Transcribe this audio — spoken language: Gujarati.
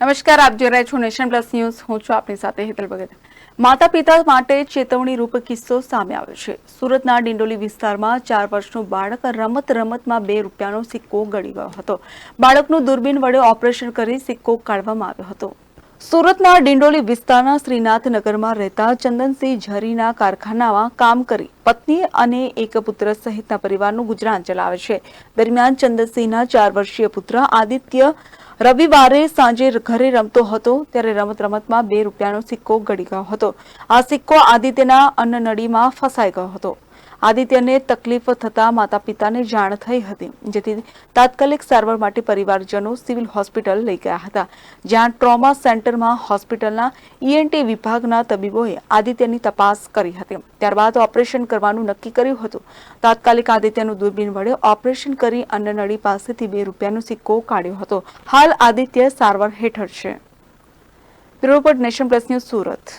નમસ્કાર, આપ જોઈ રહ્યા છો નેશન પ્લસ ન્યૂઝ. હું છું આપની સાથે હેતલ ભગત. માતા પિતા માટે ચેતવણી રૂપ કિસ્સો સામે આવ્યો છે. સુરતના ડિંડોલી વિસ્તારમાં ચાર વર્ષનું બાળક રમત રમતમાં બે રૂપિયાનો સિક્કો ગળી ગયો હતો. બાળકનું દૂરબીન વડે ઓપરેશન કરી સિક્કો કાઢવામાં આવ્યો હતો. સુરતના ડિંડોલી વિસ્તારના શ્રીનાથનગરમાં રહેતા ચંદનસિંહ ઝરીના કારખાનામાં કામ કરી પત્ની અને એક પુત્ર સહિતના પરિવારનું ગુજરાન ચલાવે છે. દરમિયાન ચંદનસિંહના ચાર વર્ષીય પુત્ર આદિત્ય રવિવારે સાંજે ઘરે રમતો હતો, ત્યારે રમત રમતમાં બે રૂપિયાનો સિક્કો ગળી ગયો હતો. આ સિક્કો આદિત્યના અન્નનળીમાં ફસાઈ ગયો હતો. આદિત્યને તકલીફ થતા માતા પિતાને જાણ થઈ હતી, જેથી તાત્કાલિક સારવાર માટે પરિવારજનો સિવિલ હોસ્પિટલ લઈ ગયા હતા. જ્યાં ટ્રોમા સેન્ટરમાં હોસ્પિટલના ઈએનટી વિભાગના તબીબોએ આદિત્યની તપાસ કરી હતી. ત્યારબાદ ઓપરેશન કરવાનું નક્કી કર્યું હતું. તાત્કાલિક આદિત્યનું દૂરબીન વડે ઓપરેશન કરી અન્નનળી પાસેથી બે રૂપિયાનો સિક્કો કાઢ્યો હતો. હાલ આદિત્ય સારવાર હેઠળ છે. Report nation plus news Surat.